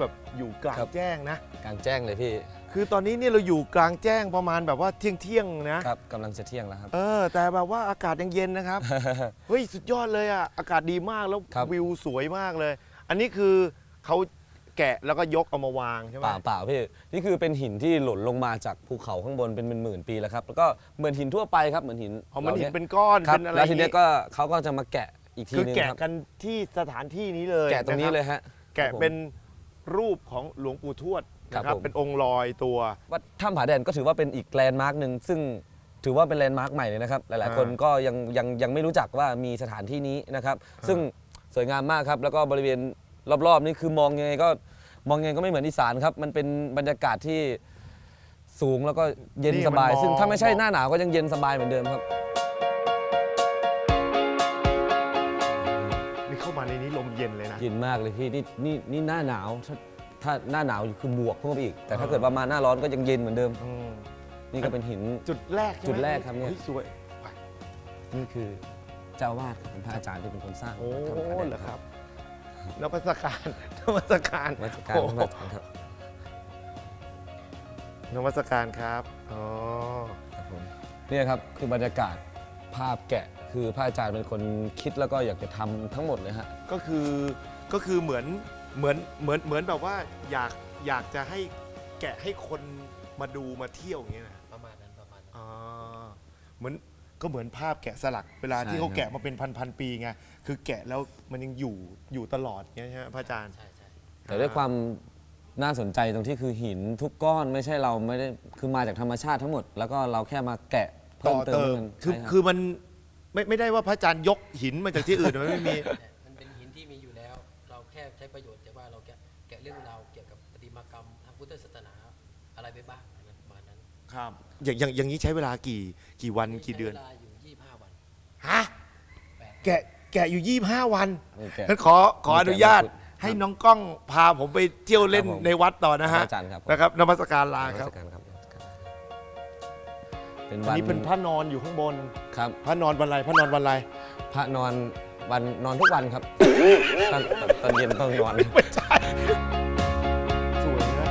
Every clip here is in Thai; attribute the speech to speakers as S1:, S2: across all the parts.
S1: แบบอยู่กลาง
S2: ครับ
S1: แจ้งนะ
S2: กลางแจ้งเลยพี่
S1: คือตอนนี้เนี่ยเราอยู่กลางแจ้งประมาณแบบว่าเที่ยงเที่ยงๆนะ
S2: ครับกำลังจะเที่ยงแล้วครับ
S1: เออ แต่แบบว่าอากาศยังเย็นนะครับ เฮ้ยสุดยอดเลยอะอากาศดีมากแล้ว
S2: ครับ
S1: วิวสวยมากเลย อันนี้คือเขาแกะแล้วก็ยกเอามาวางใช่ไหม
S2: เปล่าเปล่าพี่นี่คือเป็นหินที่หล่นลงมาจากภูเขาข้างบนเป็นหมื่นๆปีแล้วครับแล้วก็เหมือนหินทั่วไปครับเหมือนหิน
S1: เอามัน
S2: หล่
S1: หิน
S2: ย
S1: เป็นก้อน
S2: ครับ
S1: เป็นอะไร
S2: แล้วที
S1: อย่าง
S2: เนี้
S1: งี้
S2: ยก็เขาก็จะมาแกะอีกที
S1: คือ
S2: นึง
S1: แกะ
S2: ครับ
S1: กันที่สถานที่นี้เลย
S2: แกะตรงนี้ะ
S1: คบ
S2: เลยฮะ
S1: แกะ
S2: ครับผม
S1: เป็น รูปของหลวงปู่ทวดนะค
S2: ครั
S1: รั
S2: บบผม
S1: เป็นองค์ลอยตัว
S2: วัดถ้ำผาแดนก็ถือว่าเป็นอีกแลนด์มาร์กหนึ่งซึ่งถือว่าเป็นแลนด์มาร์กใหม่เลยนะครับ หลาย
S1: อ่า
S2: ๆคนก็ยังยังยังไม่รู้จักว่ามีสถานที่นี้นะครับ ซึ่งสวยงามมากครับ แล้วก็บริเวณรอบ ๆ นี่คือมองยังไงก็มองยังไงก็ไม่เหมือนอีสานครับ มันเป็นบรรยากาศที่สูงแล้วก็เย็น
S1: นี่
S2: สบาย
S1: มันมอง
S2: ซึ่งถ้าไม่ใช่หน้าหนาวก็ยังเย็นสบายเหมือนเดิมครับา
S1: มาในนี้ลมเย็นเลยนะ
S2: เย็นมากเลยพี่นี่นี่นี่หน้าหนาวถ้าถ้าหน้าหนาวคือบวกเพิ่มไปอีก แต่ถ้า
S1: อ่า
S2: เกิดว่ามาหน้าร้อนก็ยังเย็นเหมือนเดิม
S1: อืม
S2: นี่ก็เป็นหิน
S1: จุดแรกใช่ไหม
S2: จุดแรกครับเนี่ย
S1: ฮ้สวย
S2: นี่คือเจ้าอาวาดเป็นพระอาจารย์ที่เป็นคนสร้าง
S1: โอ้
S2: วัดถ้ำผาแดน
S1: เหรอครับนมัสการนมัสการ
S2: วัดการ
S1: โอ้
S2: พระอาจารย์ครับ
S1: นมัสการครับ อ๋อ
S2: ครับผมเนี่ยครับคือบรรยากาศ ภาพแกะ คือพระอาจารย์เป็นคนคิดแล้วก็อยากจะทำทั้งหมดเลยฮะ
S1: ก็คือก็คือเหมือนเหมือนเหมือนเหมือนแบบว่าอยากอยากจะให้แกะให้คนมาดูมาเที่ยวอย่างเงี้ยนะ
S3: ประมาณนั้นประมาณนั้น
S1: อ่าเหมือนก็เหมือนภาพแกะสลักเวลา
S2: ใช่
S1: ที่เขา
S2: ครับ
S1: แกะมาเป็นพันพันๆปีไงคือแกะแล้วมันยังอยู่อยู่ตลอดเงี้ยใช่ไหมพระอาจารย์
S3: ใช่ใช่
S2: แต่ด้วยความน่าสนใจตรงที่คือหินทุกก้อนไม่ใช่เราไม่ได้คือมาจากธรรมชาติทั้งหมด แล้วก็เราแค่มาแกะเพิ่
S1: ต่
S2: ม
S1: อ
S2: เติ
S1: เติม
S2: ม
S1: คือ
S2: ใช่รับ
S1: คือมันไม่ไม่ได้ว่าพระอาจารย์ยกหินมาจากที่อื่นมันไม่มี
S3: เนี่ยมันเป็นหินที่มีอยู่แล้ว เราแค่ใช้ประโยชน์แต่ว่าเราแกะแกะเรื่องราวเกี่ยวกับปฏิมากรรมทางพุทธศาสนาอะไรไปบ้างอันนั้นประมาณนั้น
S1: ครับอย่างอย่างอย่างนี้ใช้เวลากี่กี่วันกี่เดือน
S3: ใช้เวลาอยู่ 25 วัน
S1: ฮะ
S3: แปด
S1: แกะแกะอยู่25วัน
S2: นี่แกะ
S1: งั้นขอขออนุญาต
S2: ครับ
S1: ให้น้องกล้องพาผมไปเที่ยวเล่น
S2: ครับผม
S1: ในวัดต่อนะฮะ
S2: พระอาจารย์ครับผม
S1: นะครับนมัสการลาครับ
S2: นมัสการครับ เป็น
S1: อั
S2: วันน
S1: นี้เป็นพระนอนอยู่ข้างบน
S2: ครับ
S1: พระนอนวันอะไรพระนอนวันอะไร
S2: พระนอนวันนอนทุกวันครับ ตอนตอนเย็นต้องนอน
S1: ไม่ใช่สวยนะ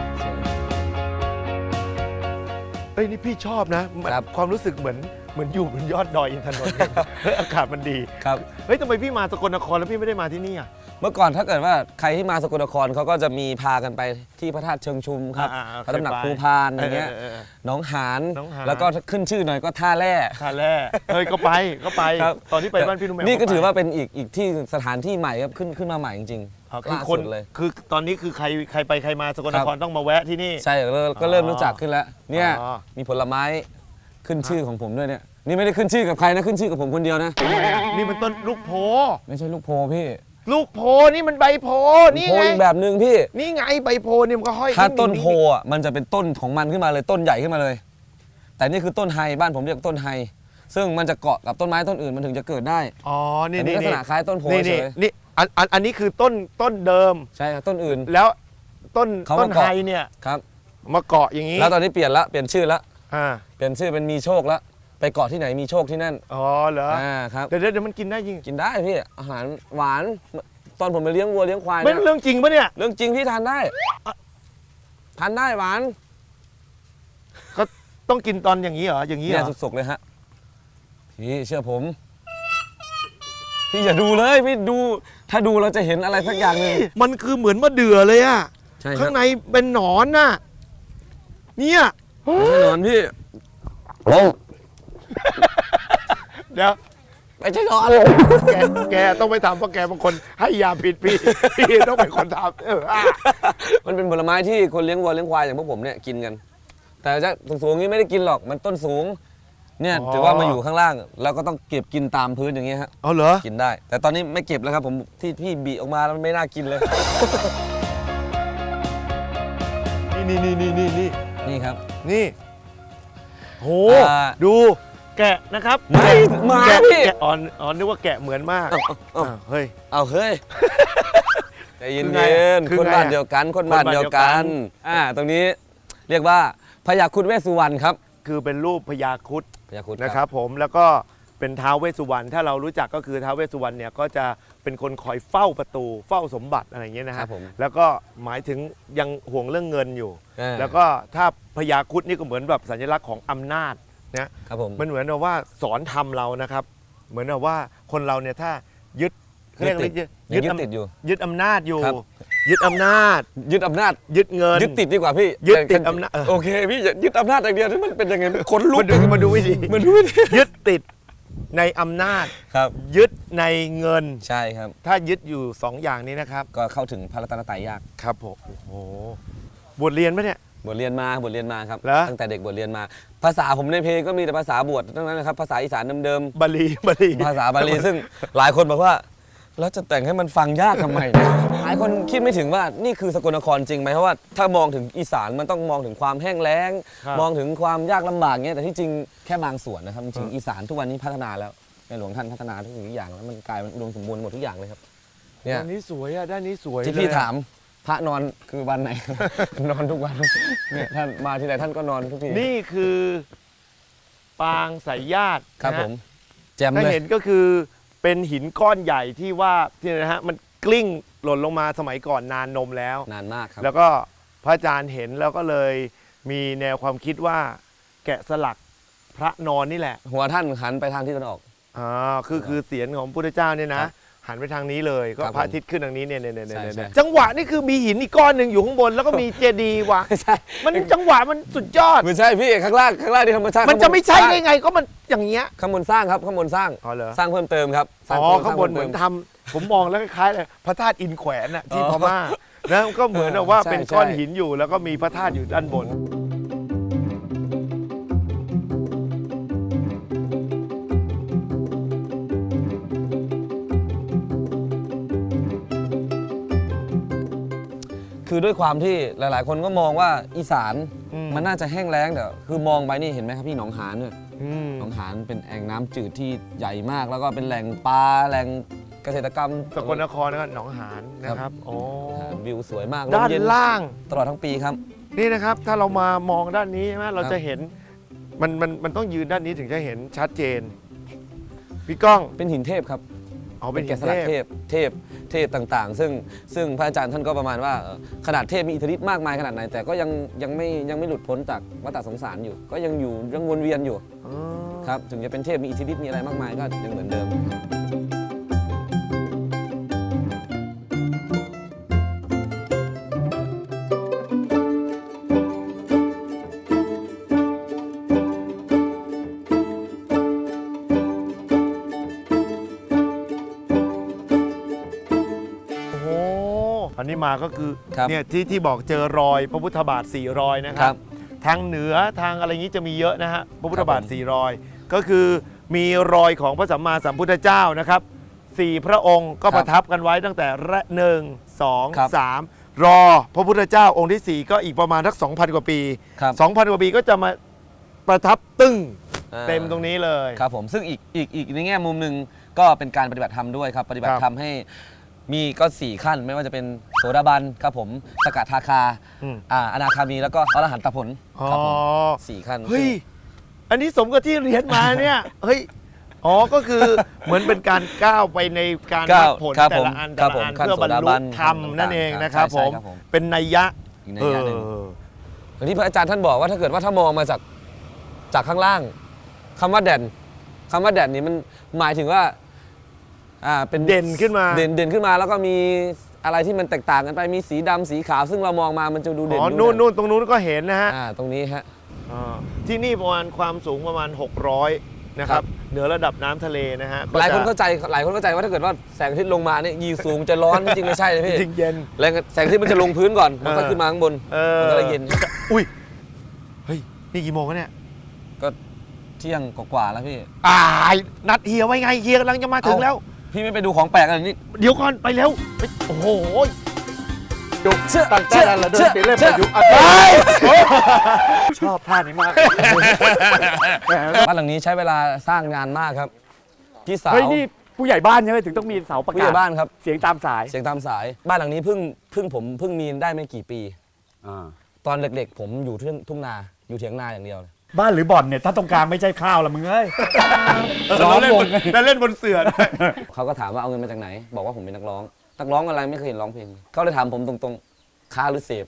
S1: เอ้ยนี่พี่ชอบนะมัน
S2: ครับ
S1: ความรู้สึกเหมือนเหมือนอยู่บนยอดดอยอินทนนท์เนี่ยเฮ้ยอากาศมันดี
S2: ครับ
S1: เฮ้ยทำไมพี่มาสกลนครแล้วพี่ไม่ได้มาที่นี่อะ
S2: เมื่อก่อนถ้าเกิดว่าใครที่มาสกลนครเขาก็จะมีพากันไปที่พระธาตุเชิงชุมครับ
S1: อ่าๆ
S2: พระตำหนัก
S1: เคยไป
S2: ภูพานอย่างเงี้ย
S1: เออเออเออ
S2: หน้องหาน
S1: หนองหาน
S2: แล้วก็ขึ้นชื่อหน่อยก็ท่าแร่
S1: ท่าแร่เฮ้ยก็ไปก็ไป
S2: ครับ
S1: ตอนที่ไปบ้านพี่นุ่มแหม่ม
S2: นี่ก็
S1: ไป
S2: ถือว่าเป็นอีกอีกที่สถานที่ใหม่ครับขึ้นขึ้นมาใหม่จริง
S1: อ๋อ
S2: ๆ
S1: คือ
S2: ล่า
S1: คน
S2: สุดเลย
S1: คือตอนนี้คือใครใครไปใครมาสกลนครต้องมาแวะที่นี่
S2: ใช่ก็เริ่มก็เริ่มรู้จักขึ้นแล้ว เนี่ย
S1: อ๋อ
S2: มีผลไม้ขึ้นชื่อของผมด้วยเนี่ยนี่ไม่ได้ขึ้นชื่อกับใครนะขึ้นชื่อกับผมคนเดียวนะ
S1: นี่มันต้นลูกโพ
S2: ไม่ใช่ลูกโพพี่
S1: ลูกโพนี่มันใบโพนี่
S2: โพ
S1: ไง
S2: อีกแบบหนึ่งพี่
S1: นี่ไงใบโพนี่มันก็ห้อย
S2: ถ้า
S1: ขึ้
S2: ต้น
S1: อย่าง
S2: โพอะมันจะเป็นต้นของมันขึ้นมาเลยต้นใหญ่ขึ้นมาเลย แต่นี่คือต้นไฮบ้านผมเรียกต้นไฮซึ่งมันจะเกาะกับต้นไม้ต้นอื่นมันถึงจะเกิดได้
S1: อ๋อนี่
S2: แต่
S1: นี่
S2: นี่ลักษณะคล้ายต้นโพ
S1: นี่
S2: เฉ
S1: นี่
S2: ย
S1: นี่อันอันอันนี้คือต้นต้นเดิม
S2: ใช่ครับต้นอื่น
S1: แล้วต้น
S2: เขา
S1: ต้
S2: มานเกาะ
S1: ไฮเนี่ย
S2: ครับ
S1: มาเกาะอย่างนี้
S2: แล้วตอนนี้เปลี่ยนละเปลี่ยนชื่อละ
S1: อ่า
S2: เปลี่ยนชื่อเป็นมีโชคละ ไปเกาะที่ไหนมีโชคที่นั่น
S1: อ๋อเหรอ
S2: อ่าครับ
S1: เดี๋ยวเดี๋ยวเดี๋ยวมันกินได้จริง
S2: กินได้พี่อาหารหวานตอนผมไปเลี้ยงวัวเลี้ยงควาย
S1: ไม่
S2: เนี่ย
S1: เรื่องจริงปะเนี่ย
S2: เรื่องจริงพี่ทานได้ทานได้หวาน
S1: ต้องกินตอนอย่างนี้เหรออย่างนี้เห
S2: เนี่
S1: ร
S2: ย
S1: อ
S2: สุกๆเลยฮะพี่เชื่อผม พี่อย่าดูเลยพี่ดูถ้าดูเราจะเห็นอะไรสักอย่างหนึ่ง
S1: มันคือเหมือนมะเดื่อเลยอะ
S2: ใช่ค
S1: ข้า
S2: รับ
S1: งในเป็นหนอนน่ะเนี่ย
S2: ไม่ใช่หนอนพี่
S1: เดี๋ยว
S2: ไม่ใช่หนอน
S1: แกแกต้องไปทำเพราะแกบางคนให้ยาผิดพี่ พี่ต้องเป็นคนทำเอออะ
S2: มันเป็นผลไม้ที่คนเลี้ยงวัวเลี้ยงควายอย่างพวกผมเนี่ยกินกัน แต่จะสูงๆนี้ไม่ได้กินหรอกมันต้นสูง เนี่ยถือว่ามาอยู่ข้างล่างเราก็ต้องเก็บกินตามพื้นอย่างเงี้ยฮะ
S1: เอาเหรอ
S2: กินได้ แต่ตอนนี้ไม่เก็บแล้วครับผมที่พี่บีออกมาแล้วมันไม่น่ากินเลย
S1: นี่นี่นี่นี่นี่
S2: นี่ครับ
S1: นี่โห
S2: อ่า
S1: ดู แกะนะครับ
S2: ไม่หมา
S1: แกะ
S2: พี่
S1: แกะอ่อนอ่อนนึกว่าแกะเหมือนมาก
S2: เอ้าเอ้า
S1: อ้าวเฮ้ย
S2: เอาเฮ้ยใจเย็
S1: คือไง
S2: น
S1: อะ
S2: ๆ
S1: คือ
S2: คน
S1: ไงอะ
S2: บ้านเดียวกัน คนบ้านเดียวกั
S1: คนบ้าน
S2: น
S1: เดียวกัน
S2: อ่า ตรงนี้เรียกว่าพญาครุดเวสสุวรรณครับ
S1: คือเป็นรูปพญาครุด
S2: พญาครุด
S1: นะครับ ผมแล้วก็เป็นท้าวเวสสุวรรณถ้าเรารู้จักก็คือท้าวเวสสุวรรณเนี่ยก็จะเป็นคนคอยเฝ้าประตูเฝ้าสมบัติอะไรอย่างเงี้ยนะ
S2: ครั
S1: ฮะ
S2: บผม
S1: แล้วก็หมายถึงยังห่วงเรื่องเงินอยู่
S2: อ่า
S1: แล้วก็ถ้าพญาครุดนี่ก็เหมือนแบบสัญลักษณ์ของอำนาจ นะ
S2: ครับผม
S1: มันเหมือนกับว่าสอนทำเรานะครับ เหมือนกับว่าคนเราเนี่ยถ้ายึดเรียกอะไร
S2: ยึ
S1: ยึ
S2: ด
S1: ด
S2: ติด
S1: ยึด
S2: ยังยึดติดอยู่
S1: ยึดอำนาจอยู่
S2: ครับ
S1: ยึดอำนาจ
S2: ยึดอำนาจ
S1: ยึดเงิน
S2: ยึดติดดีกว่าพี่
S1: ยึดติดอำนาจเออ
S2: โอเคพี่อย่ายึดอำนาจอย่างเดียวที่มันเป็นยังไงคนลุก
S1: มาดูมาดูวิธี
S2: มันรู้ไม่ดี
S1: ยึดติดในอำนาจ
S2: ครับ
S1: ยึดในเงิน
S2: ใช่ครับ
S1: ถ้ายึดอยู่สองอย่างนี้นะครับ
S2: ก็เข้าถึงพระรัตนตรัยยาก
S1: ครับผมโอ้โหบวชเรียนไหมเนี่ย
S2: บทเรียนมาบทเรียนมาครับ
S1: เหรอ
S2: ตั้งแต่เด็กบทเรียนมา ภาษาผมในเพลงก็มีแต่ภาษาบวชทั้งนั้นนะครับ ภาษาอีสานเดิม
S1: บาลีบาลี
S2: ๆ ภาษาบาลีซึ่งหลายคนบอกว่า แล้วจะแต่งให้มันฟังยากทำไมหลายคนคิดไม่ถึงว่านี่คือสกลนครจริงไหมเพราะว่าถ้ามองถึงอีสานมันต้องมองถึงความแห้งแล้ง
S1: ครับ
S2: มองถึงความยากลำบากเงี้ยแต่ที่จริงแค่บางส่วนนะครับจริงๆอีสานทุกวันนี้พัฒนาแล้วในหลวงท่านพัฒนาทุกสิ่งทุกอย่างแล้วมันกลายเป็นอุดมสมบูรณ์หมดทุกอย่างเลยครับเนี่ย
S1: ด้านนี้สวยอะด้านนี้สวย
S2: ที่
S1: เลย
S2: พี่
S1: อะ
S2: ถาม พระนอนคือวันไหน นอนทุกวันเนี่ยท่านมาที่ไหนท่านก็นอนทุกที
S1: นี่คือปางสายญาติ
S2: ครับ
S1: นะฮะ
S2: ผมแจม
S1: ถ้า
S2: เลย
S1: เห็นก็คือเป็นหินก้อนใหญ่ที่ว่าที่นะฮะมันกลิ้งหล่นลงมาสมัยก่อนนานนมแล้ว
S2: นานมากครับ
S1: แล้วก็พระอาจารย์เห็นแล้วก็เลยมีแนวความคิดว่า แกะสลักพระนอนนี่แหละ
S2: หัวท่านหันไปทางที่ตะวันออก
S1: อ่าคือคือเสียงของพระพุทธเจ้าเนี่ยนะ
S2: ครับ
S1: หันไปทางนี้เลยก็
S2: ครับ
S1: พระอาทิตย์ขึ้นทางนี้เนี่ยเนี่ยเนี่ย
S2: ใช่
S1: เนี่ย
S2: ใช่
S1: เนี่ยจังหวะนี่คือมีหินอีกก้อนหนึ่งอยู่ข้างบน แล้วก็มีเจดีย์วะ
S2: ไม่ใช่
S1: มันจังหวะมันสุดยอด
S2: ไม่ใช่พี่ข้างล่างข้างล่างที่ธรรมชาติ
S1: มันจะไม่ใช่
S2: ข้างบ
S1: ได้ไงก็มันอย่างเงี้ย
S2: ข้างบนสร้างครับข้างบนสร้าง
S1: อ๋อเหรอ
S2: สร้างเพิ่มเติมครับสร้
S1: อ๋อ
S2: พิ่ม
S1: ข้างบน
S2: สร้
S1: เหมือน
S2: พิ่
S1: ทำผมมองแล้วคล้ายๆเลยพระธาตุอินแขวนน่ะที่
S2: อ๋
S1: พ
S2: อ
S1: ม่านะก็เหมือนกับว่า
S2: ใช่
S1: เป็นก้อน
S2: ใช่
S1: หินอยู่แล้วก็มีพระธาตุอยู่ด้านบน
S2: คือด้วยความที่หลาย ๆ คนก็มองว่าอีสาน
S1: อืม
S2: มันน่าจะแห้งแล้งแต่คือมองไปนี่เห็นไหมครับพี่หนองหานเนี่ย
S1: อืม
S2: หนองหานเป็นแอ่งน้ำจืดที่ใหญ่มาก แล้วก็เป็นแหล่งปลาแหล่งเกษตรกรรม
S1: สกลนครนะครับหนองหานนะครับโอ้
S2: หาดวิวสวยมาก
S1: ด้าน
S2: มเย็
S1: ล่าง
S2: ตลอดทั้งปีครับ
S1: นี่นะครับถ้าเรามามองด้านนี้ใช่ไหมเรา
S2: ครับ
S1: จะเห็นมันมันมันต้องยืนด้านนี้ถึงจะเห็นชัดเจน พี่ก้อง
S2: เป็นหินเทพครับ
S1: เอาเป็น
S2: แกะสลักเทพ เทพ เทพต่างๆ ซึ่งซึ่งพระอาจารย์ท่านก็ประมาณว่าขนาดเทพมีอิทธิฤทธิ์มากมายขนาดไหน แต่ก็ยังยังไม่ยังไม่หลุดพ้นจากวัฏสงสารอยู่ ก็ยังอยู่ยังวนเวียนอยู่ครับถึงจะเป็นเทพมีอิทธิฤทธิ์มีอะไรมากมายก็ยังเหมือนเดิม
S1: มาก็คือ
S2: ครับ
S1: เนี่ยที่ที่บอกเจอรอยพระพุทธบาทสี่รอยนะค
S2: ครั
S1: รับ
S2: บ
S1: ทางเหนือทางอะไรงี้จะมีเยอะนะฮะพระพุทธบาท
S2: ครับผม
S1: สี่รอย ก็คือมีรอยของพระสัมมาสัมพุทธเจ้านะครับสี่พระองค์ก็ประทับกันไว้ตั้งแต่แรกหนึ่งสอง
S2: ครับ
S1: สามรอพระพุทธเจ้าองค์ที่สี่ก็อีกประมาณทัก2,000 กว่าปี
S2: ครับ
S1: 2,000 กว่าปีก็จะมาประทับตึ้ง
S2: อ่า
S1: เต็มตรงนี้เลย
S2: ครับผมซึ่งอีกอีกอีกในแง่มุมหนึ่งก็เป็นการปฏิบัติธรรมด้วยครับ ปฏิบัติธรรมให้ มีก็สี่ขั้น ไม่ว่าจะเป็นโสดาบันครับผมสกัดทาคา
S1: อืม
S2: อ่าอนาคามีแล้วก็อรหันตผล
S1: อ๋อ
S2: ครับผมสี่ขั้น
S1: เฮ้ย อันนี้สมกับที่เรียนมาเนี่ย เฮ้ย อ๋อ ก็คือเหมือนเป็นการก้าวไปในการ
S2: ก้า
S1: รั
S2: ว
S1: บผล
S2: ครับ
S1: แต่
S2: ผม
S1: ละอัน
S2: ค
S1: แต่
S2: รับ
S1: ละ
S2: ผม
S1: อัน
S2: ขั้น
S1: เพื่อบรร
S2: โสดา
S1: ลุ
S2: บัน
S1: ธรรม
S2: ต่างๆ
S1: นั่นเองนะค
S2: ใช่
S1: รับผ
S2: ใช่
S1: ม
S2: ครับผม
S1: เป็นนัยยะ
S2: อีกใน
S1: เอ
S2: อย่างหนึ่ง
S1: อ
S2: อย่างที่พระอาจารย์ท่านบอกว่าถ้าเกิดว่าถ้ามองมาจากจากข้างล่างคำว่าแด่นคำว่าแด่นนี่มันหมายถึงว่า อ่าเป็น
S1: เด่นขึ้นมา
S2: เด่นเด่นขึ้นมาแล้วก็มีอะไรที่มันแตกต่างกันไปมีสีดำสีขาวซึ่งเรามองมามันจะดูเด่น
S1: อ๋อ
S2: ดู
S1: นู่น
S2: เด่
S1: นู่นตรงนู้นก็เห็นนะฮะ
S2: อ่าตรงนี้ฮะ
S1: อ่าที่นี่ประมาณความสูงประมาณ 600 นะครับเหนือระดับน้ำทะเลนะฮะ
S2: หลายคน
S1: ก็
S2: เข้าใจหลายคนเข้าใจว่าถ้าเก็ดว่าแสงอาทิตย์ลงมาเนี่ยยีสูงจะร้อนจริงๆไม่ใช่เลยพี่
S1: จริงเย็น
S2: แรงแสงอาทิตย์มันจะลงพื้นก่อนมันก็
S1: เออ
S2: ขึ้นมาข้างบน
S1: เออ
S2: มันก็เลยเย็น
S1: อุ้ย เฮ้ย นี่กี่โมงแล้วเนี่ย
S2: ก็เที่ยงกว่าๆแล้วพี่
S1: อ่านัดเฮียไว้ไงเฮียกำลังจะมาถึง
S2: เอ้า
S1: แล้ว
S2: พี่ไม่ไปดูของแปลกอะไรนี่
S1: เดี๋ยวก่อนไปเร็วไปโอ้โห
S2: เชื่อ
S1: ตั้งแต่ละเดินไปเล่นไปยุอัดชอบท่านี้มาก
S2: บ้านหลังนี้ใช้เวลาสร้างงานมากครับพี่สาว
S4: เฮ้ยนี่ผู้ใหญ่บ้านใช่ไหมถึงต้องมีเสาประ
S2: ผู้ให
S4: กาศ
S2: ญ่บ้านครับ
S4: เสียงตามสาย
S2: เสียงตามสาย บ้านหลังนี้เพิ่งเพิ่งผมเพิ่งมีได้ไม่กี่ปีตอนเด็กๆ ผมอยู่ที่ทุ่งนาอยู่เถียงนาอย่างเดียวเลย
S4: บ้านหรือบ่อนเนี่ย ถ้าตรงกลางไม่ใช่ข้าวละมึงเอ้ย
S1: แล้
S4: ล้อ
S1: ว
S4: ม
S1: เล่น
S4: ว
S1: บ
S4: ง
S1: นแล้วเล่นบนเสื่อด้วย
S2: เขาก็ถามว่าเอาเงินมาจากไหน บอกว่าผมเป็นนักร้อง นักร้องอะไรไม่เคยเห็นร้องเพลง เขาเลยถามผมตรงๆ ค้าหรือเสพ